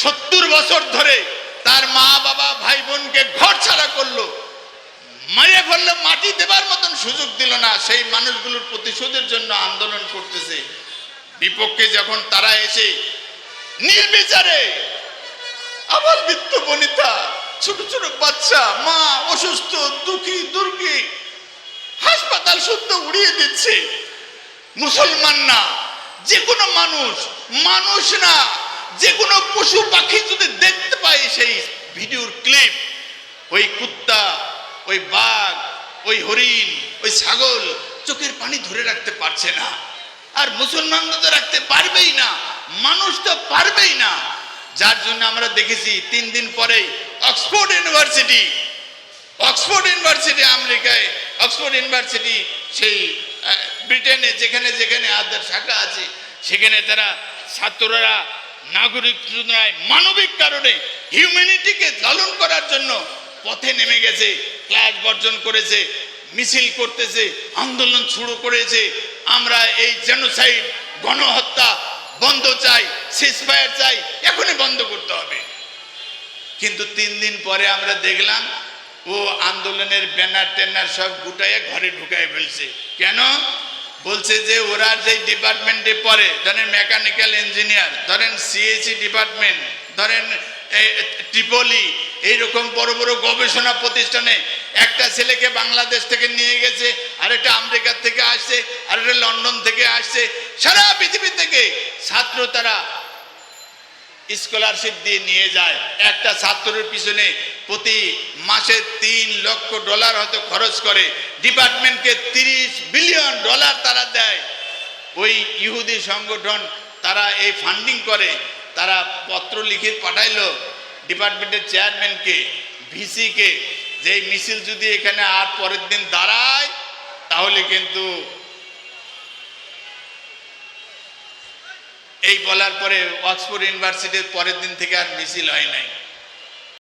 সত্তর বছর ধরে তার মা, বাবা, ভাই, বোনকে ঘর ছাড়া করল। মারে ফেললে মাটি দেবার মতন সুযোগ দিল না। সেই মানুষগুলোর প্রতিশোধের জন্য আন্দোলন করতেছে। বিপক্ষে যখন তারা এসে নির্বিচারে আবার বৃত্ত বনিতা, ছোট ছোট বাচ্চা, মা, অসুস্থ, দুঃখী, দুর্গী, হাসপাতাল শুদ্ধ উড়িয়ে দিচ্ছে। মুসলমান না, যে কোনো মানুষ মানুষ না। যে কোনো পশু পাখি যদি দেখতে পায় সেই ভিডিওর ক্লিপ, ওই কুত্তা, ওই বাঘ, ওই হরিণ, ওই ছাগল চোখের পানি ধরে রাখতে পারছে না। আর মুসলমানরা তো রাখতে পারবেই না, মানুষ তো পারবেই না। যার জন্য আমরা দেখেছি তিন দিন পরেই অক্সফোর্ড ইউনিভার্সিটি অক্সফোর্ড ইউনিভার্সিটি আমেরিকায়, অক্সফোর্ড ইউনিভার্সিটি সেই ব্রিটেনে যেখানে যেখানে আদার শাখা আছে, সেখানে তারা ছাত্ররা নাগরিক নয় মানবিক কারণে হিউম্যানিটিকে লালন করার জন্য পথে নেমে গেছে ক্লাস বর্জন করেছে, মিছিল করতেছে, আন্দোলন শুরু করেছে। আমরা এই জেনোসাইড গণহত্যা বন্ধ চাই সিসফায়ার চাই, এখনই বন্ধ করতে হবে। কিন্তু তিন দিন পরে আমরা দেখলাম, ও আন্দোলনের ব্যানার ট্যানার সব গুটাইয়ে ঘরে ঢুকাই ফেলছে। কেন? বলছে যে ওরা যে ডিপার্টমেন্টে পড়ে, ধরেন মেকানিক্যাল ইঞ্জিনিয়ার, ধরেন সিএসি ডিপার্টমেন্ট, ধরেন ট্রিপলি এইরকম বড় বড় গবেষণা প্রতিষ্ঠানে একটা ছেলেকে বাংলাদেশ থেকে নিয়ে গেছে, আর আরেকটা আমেরিকার থেকে আসছে, আর আরেকটা লন্ডন থেকে আসছে, সারা পৃথিবী থেকে ছাত্র তারা স্কলারশিপ দিয়ে নিয়ে যায়। একটা ছাত্রের পিছনে প্রতি মাসে তিন লক্ষ ডলার হয়তো খরচ করে ডিপার্টমেন্টকে তিরিশ বিলিয়ন ডলার তারা দেয়। ওই ইহুদি সংগঠন, তারা এই ফান্ডিং করে, তারা পত্র লিখে পাঠাইলো ডিপার্টমেন্টের চেয়ারম্যানকে ভিসিকে যে মিছিল যদি এখানে আর পরের দিন দাঁড়ায়, তাহলে কিন্তু এই বলার পরে অক্সফোর্ড ইউনিভার্সিটির পরের দিন থেকে আর মিছিল হয় নাই।